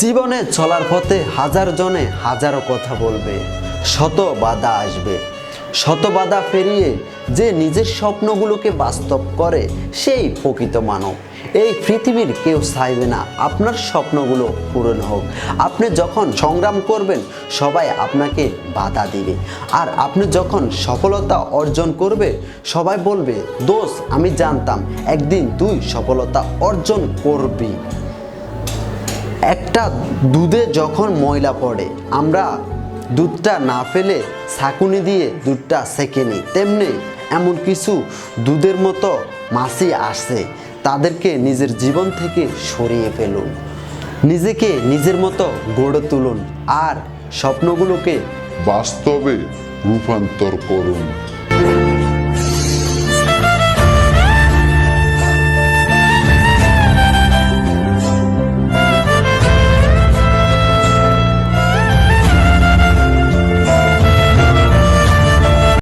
জীবনে চলার পথে হাজার জনে হাজারো কথা বলবে, শত বাধা আসবে। শত বাধা পেরিয়ে যে নিজের স্বপ্নগুলোকে বাস্তব করে, সেই প্রকৃত মানব। এই পৃথিবীর কেউ চাইবে না আপনার স্বপ্নগুলো পূরণ হোক। আপনি যখন সংগ্রাম করবেন, সবাই আপনাকে বাধা দিবে। আর আপনি যখন সফলতা অর্জন করবে, সবাই বলবে দোষ আমি জানতাম, একদিন তুই সফলতা অর্জন করবি। একটা দুধে যখন ময়লা পড়ে, আমরা দুধটা না ফেলে ছাকুনি দিয়ে দুধটা সেঁকে নিই। তেমনি এমন কিছু দুধের মতো মাছি আসে, তাদেরকে নিজের জীবন থেকে সরিয়ে ফেলুন। নিজেকে নিজের মতো গড়ে তুলুন আর স্বপ্নগুলোকে বাস্তবে রূপান্তর করুন।